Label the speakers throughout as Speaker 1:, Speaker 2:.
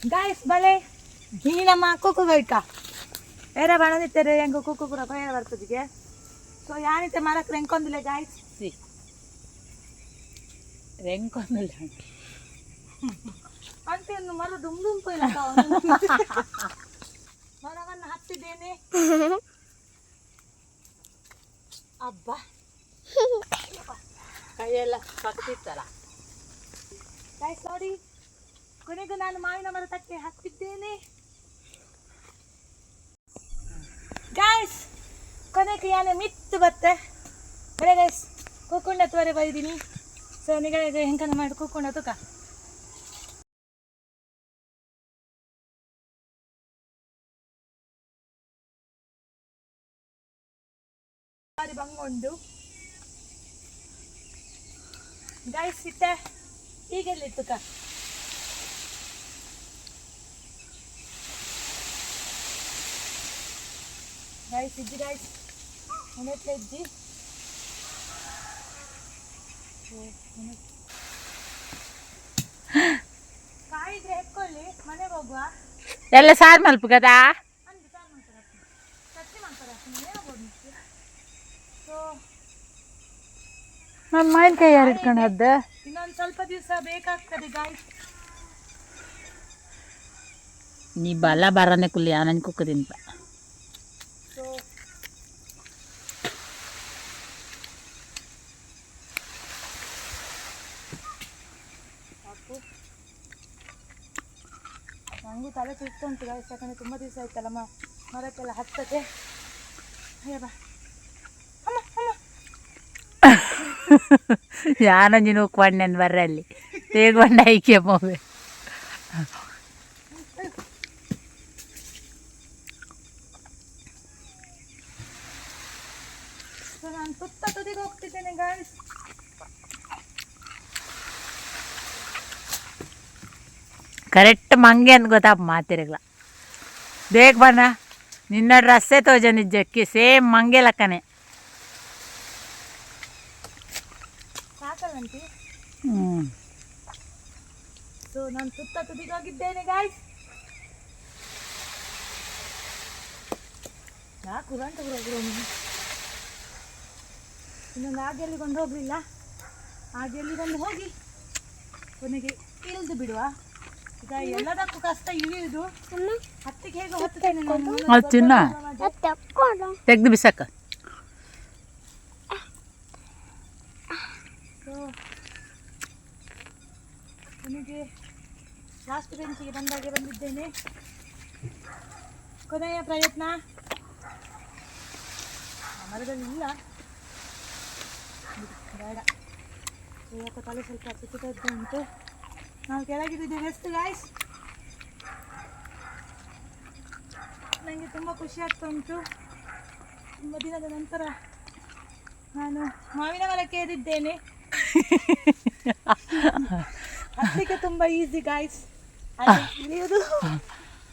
Speaker 1: Guys ಬಲೆ ಈ ನಮ್ಮ ಕುಕ್ಕು ಗೈಕ ಬೇರೆ ಬಣದಿತ್ತಾರೆ ಹೆಂಗ ಕುಕ್ಕು ಕೂಡ ಬೇರೆ ಬರ್ತದಿಗೆ ಸೊ ಯಾನಿತ್ತೆ ಮರಕ್ಕೆ ರೆಂಕೊಂದಿಲ್ಲ ಗಾಯ್ಸ್
Speaker 2: ಸಿ ರೆಂಕೊಂದಿಲ್ಲ
Speaker 1: ಅಂತ ಒಂದು ಮರ ದುಮ್ ದುಂಪು ಇಲ್ಲ ಮರವನ್ನು ಹತ್ತಿದ್ದೇನೆ ಅಬ್ಬ
Speaker 2: ಕೈಯೆಲ್ಲ ಪಕ್ತಿತ್ತಲ್ಲ
Speaker 1: ಗಾಯ್ಸ್ ನೋಡಿ ಕೊನೆಗೂ ನಾನು ಮಾವಿನ ಮರ ತಟ್ಟೆ ಹಾಕ್ತಿದ್ದೇನೆ. ಗಾಯ್ಸ್ ಕೊನೆಗೆ ಯಾನೆ ಮಿತ್ತು ಬತ್ತೆ. ಬರೇ ಗಾಯ್ಸ್ ಕೂಕೊಂಡ ತೋರೆ ಬೈದೀನಿ. ಸೊ ನಿಗಳಿಗೆ ಹೆಂಕನ ಮಾಡಿ ಕೂಕೊಂಡ ತುಕ? ಬಂಗೊಂಡು ಗಾಯ್ಸ್ ಇತ್ತೆ. ತುಕ ಗಾಯ್ಸ್ ಇಜ್ಜಿ ಗಾಯ್ಸ್ ಮನೆತ್ರ ಇಜ್ಜಿ ಕಾಯಿದ್ರೆ ಹೆಕ್ಕೊಳ್ಳಿ ಮನೆಗೆ ಹೋಗುವ
Speaker 2: ಎಲ್ಲ ಸಾರು ಮಲ್ಪಗದಾ
Speaker 1: ಅಂದು ಸಾರು ಮಾಡ್ತಾರೆ ಚಟ್ನಿ ಮಾಡ್ತಾರೆ ಏನಾಗ್ಬೋದು ಸೊ
Speaker 2: ನನ್ನ ಮಾವಿನಕಾಯಿ ಯಾರು ಇಟ್ಕೊಂಡದ್ದು
Speaker 1: ಇನ್ನೊಂದು ಸ್ವಲ್ಪ ದಿವಸ ಬೇಕಾಗ್ತದೆ ಗಾಯ್ಸ್
Speaker 2: ನೀ ಬಲ ಬರನೆ ಕುಲ್ಲಿ ಆನಂದ್ ಕುಕ್ಕದಿಂದ
Speaker 1: ಸೊ ಸಾಕು ನನಗೂ ತಲೆ ಸುತ್ತ ಉಂಟು ಯಾಕಂದರೆ ತುಂಬ ದಿವಸ ಆಯ್ತಲ್ಲ ಅಮ್ಮ ಮರಕ್ಕೆಲ್ಲ ಹತ್ತತೆ ಅಯ್ಯ ಬಾ. ಅಮ್ಮ ಅಮ್ಮ.
Speaker 2: ಯಾನಂಜಿ ನೋಕ್ಕೊಂಡೆನ್ ಬರ್ರಲ್ಲಿ? ತೇಗೊಂಡ ಐಕ್ಯ
Speaker 1: ಮೊಬೆ. ನಾನು ಸುತ್ತ ತುದಿಗೆ ಹೋಗ್ತಿದ್ದೇನೆ ಗಾಯ್ಸ್
Speaker 2: ಕರೆಕ್ಟ್ ಮಂಗೆ ಅಂತ ಗೊತ್ತಾಪ ಮಾತಿರಗ್ಲ. ಬೇಗ ಬಣ್ಣ ನಿನ್ನ ಡ್ರೆಸ್ಸೇ ತೋಜ ಜಕ್ಕಿ ಸೇಮ್ ಮಂಗೆ ಲಕ್ಕನೆ.
Speaker 1: ಸಾಕಲ್ಲಂಟಿ
Speaker 2: ಹ್ಞೂ
Speaker 1: ಸೊ ನಾನು ಸುತ್ತ ತುದಿಗೋಗಿದ್ದೇನೆ ಗಾಯ್ಸ್ ಯಾಕೆ ಅಂತ ಇನ್ನೊಂದು ಆಗೆಲ್ಲಿಗೊಂದು ಹೋಗ್ಲಿಲ್ಲ? ಆಗೆಲ್ಲಿಗೊಂದು ಹೋಗಿ ಕೊನೆಗೆ ಇಳಿದು ಬಿಡುವ. ಎಲ್ಲದಕ್ಕೂ ಕಷ್ಟ ಇಳಿಯುವುದು ಹತ್ತಿಗೆ ಹೇಗೆ ಹೊತ್ತುತ್ತೇನೆ ನಾನು.
Speaker 2: ಅದು ಚಿನ್ನ ತೆಗ್ದು ಬಿಸಾಕ.
Speaker 1: ಸೊ ಕೊನೆಗೆ ಲಾಸ್ಟ್ ಬೆಂಚಿಗೆ ಬಂದಾಗೆ ಬಂದಿದ್ದೇನೆ. ಕೊನೆಯ ಪ್ರಯತ್ನ. ಮರದಲ್ಲಿ ಇಲ್ಲ. ಬಿಡು, ಇವತ್ತು ತಲೆ ಸ್ವಲ್ಪ ಸುತ್ತದ್ದು ಉಂಟು ನಾವು ಕೆಳಗಿದ್ದೇವೆ ಎಷ್ಟು ಗಾಯ್ಸ್ ನನಗೆ ತುಂಬ ಖುಷಿ ಆಗ್ತಾ ಉಂಟು. ತುಂಬ ದಿನದ ನಂತರ ನಾನು ಮಾವಿನ ಮರಕ್ಕೆ ಏರಿದ್ದೇನೆ ಹತ್ತಲಿಕ್ಕೆ ತುಂಬ ಈಸಿ ಗಾಯ್ಸ್ ಇಳಿಯೋದು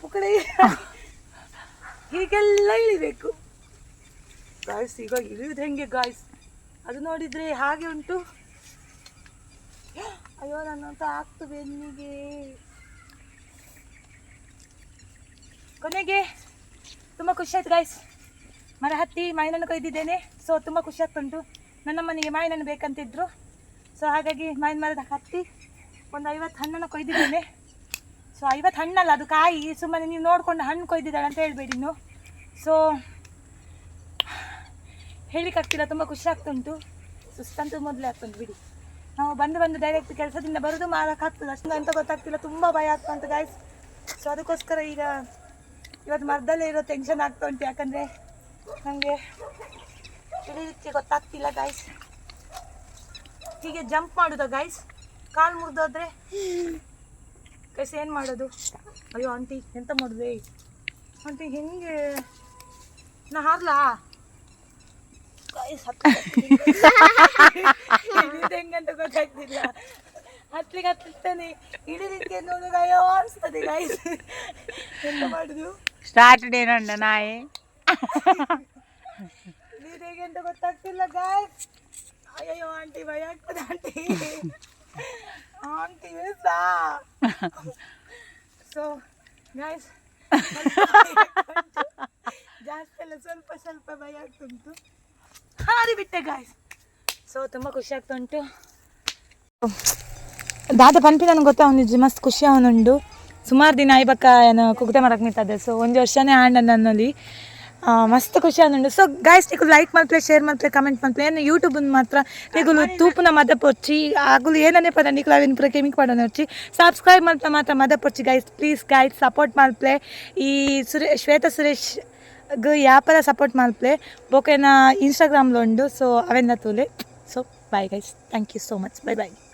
Speaker 1: ಉಕಡೆ ಹೀಗೆಲ್ಲ ಇಳಿಬೇಕು. ಗಾಯ್ಸ್ ಈಗ ಇಳಿಯೋದು ಹೆಂಗೆ ಗಾಯ್ಸ್ ಅದು ನೋಡಿದ್ರೆ ಹಾಗೆ ಉಂಟು. ಅಯ್ಯೋ ನನ್ನ ಆಗ್ತು ಬೆನ್ನಿಗೆ ಕೊನೆಗೆ ತುಂಬ ಖುಷಿ ಆಯ್ತು ಗಾಯ್ಸ್ ಮರ ಹತ್ತಿ ಮಾವಿನಣ್ಣು ಕೊಯ್ದಿದ್ದೇನೆ. ಸೊ ತುಂಬ ಖುಷಿ ಆಗ್ತುಂಟು ನನ್ನ ಮನೆಗೆ ಮಾವಿನಣ್ಣು ಬೇಕಂತಿದ್ರು. ಸೊ ಹಾಗಾಗಿ ಮಾವಿನ ಮರದ ಹತ್ತಿ ಒಂದು ಐವತ್ತು ಹಣ್ಣನ್ನು ಕೊಯ್ದಿದ್ದೇನೆ. ಸೊ ಐವತ್ತು ಹಣ್ಣಲ್ಲ ಅದು ಕಾಯಿ. ಸುಮ್ಮನೆ ನೀವು ನೋಡಿಕೊಂಡು ಹಣ್ಣು ಕೊಯ್ದಿದ್ದಾಳೆ ಅಂತ ಹೇಳಬೇಡಿ ಇನ್ನು. ಸೊ ಹೇಳಿಕ್ಕಾಗ್ತಿಲ್ಲ ತುಂಬ ಖುಷಿ ಆಗ್ತುಂಟು. ಸುಸ್ತಂತೂ ಮೊದಲೇ ಆಗ್ತುಂಟು ಬಿಡಿ. ನಾವು ಬಂದು ಬಂದು ಡೈರೆಕ್ಟ್ ಕೆಲಸದಿಂದ ಬರೋದು ಮಾರಕ್ಕೆ ಅಷ್ಟು ಅಂತ ಗೊತ್ತಾಗ್ತಿಲ್ಲ. ತುಂಬ ಭಯ ಆಗ್ತಾ ಉಂಟು ಗಾಯ್ಸ್ ಸೊ ಅದಕ್ಕೋಸ್ಕರ ಈಗ ಇವತ್ತು ಮರದಲ್ಲೇ ಇರೋ ಟೆನ್ಷನ್ ಆಗ್ತಾ ಉಂಟು. ಯಾಕಂದರೆ ನನಗೆ ಇಳಿಲಿಕ್ಕೆ ಗೊತ್ತಾಗ್ತಿಲ್ಲ ಗಾಯ್ಸ್ ಹೀಗೆ ಜಂಪ್ ಮಾಡೋದು ಗಾಯ್ಸ್ ಕಾಲು ಮುರಿದೋದ್ರೆ ಗೈಸ್ ಏನು ಮಾಡೋದು? ಅಯ್ಯೋ ಆಂಟಿ ಎಂತ ಮಾಡಿದೆ? ಆಂಟಿ ಹೆಂಗೆ? ನಾ ಹಾರ್ಲಾ? ಅಂತ ಹೆಂಗಂತ ಗೊತ್ತಾಗ್ತಿಲ್ಲ. ಹತ್ಲಿಕ್ಕೆ ಹತ್ತಿಸ್ತಾನೆ ಇಳಿಲಿಕ್ಕೆ ನೋಡುವಾಗ ಅಯ್ಯೋ ಅನಿಸ್ತದೆ ಗಾಯ್ಸ್ ಎಂತ ಮಾಡುದು?
Speaker 2: ಸ್ಟಾರ್ಟ್ ಡೇ ನಂಡ ನಾಯಿ.
Speaker 1: ಇದು ಹೇಗೆ ಅಂತ ಗೊತ್ತಾಗ್ತಿಲ್ಲ ಗಾಯ್ಸ್ ಅಯ್ಯೋ ಆಂಟಿ ಭಯ ಆಗ್ತದೆ ಆಂಟಿ ಆಂಟಿ ಸಾ ಸೊ ಗಾಯ್ಸ್ ಜಾಸ್ತಿ ಎಲ್ಲ ಸ್ವಲ್ಪ ಸ್ವಲ್ಪ ಭಯ ಆಗ್ತುಂಟು ಹಾರಿ ಬಿಟ್ಟೆ ಗಾಯ್ಸ್ ಸೊ ತುಂಬ ಖುಷಿ ಆಗ್ತಾ ಉಂಟು. ದಾದ ಪನ್ಪಿ ನನಗೆ ಗೊತ್ತಾ ಮಸ್ತ್ ಖುಷಿ ಅವನುಂಡು. ಸುಮಾರು ದಿನ ಐಬಕ್ಕ ಏನು ಕುಗ್ತೆ ಮಾಡಕ್ಕೆ ನಿಂತದೆ ಸೊ ಒಂದು ವರ್ಷನೇ ಆಂಡ ನನ್ನಲ್ಲಿ ಮಸ್ತ್ ಖುಷಿ ಅವನುಂಡು. ಸೊ ಗಾಯ್ಸ್ ನೀವು ಲೈಕ್ ಮಾಡ್ಪ್ಲೆ ಶೇರ್ ಮಾಡ್ಪ್ಲೆ ಕಮೆಂಟ್ ಮಾಡ್ಪ್ಲೆ ಏನು ಯೂಟ್ಯೂಬ್ ಮಾತ್ರ ನೀಗುಲು ತೂಪುನ ಮದ ಪೊಚ್ಚಿ ಆಗುಲು ಏನನ್ನೇ ಪದ ನೀವು ಅವಿನ ಪುರ ಕೆಮಿಕ್ ಪಡೋಣ ಸಬ್ಸ್ಕ್ರೈಬ್ ಮಾಡ್ತಾ ಮಾತ್ರ ಮದ ಪೊಚ್ಚಿ ಗೈಸ್ ಪ್ಲೀಸ್ ಗೈಸ್ ಸಪೋರ್ಟ್ ಮಾಡ್ಪ್ಲೆ ಈ ಸುರೇ, ಶ್ವೇತಾ ಸುರೇಶ್ ಗ ಯಾಪರ ಸಪೋರ್ಟ್ ಮಾಡ್ಪ್ಲೆ ಬೊಕೇನ ಇನ್ಸ್ಟಾಗ್ರಾಮ್ಲು ಉಂಡು ಸೊ ಅವೆನ್ನ ತೂಲೆ. So, bye guys. Thank you so much. Bye bye.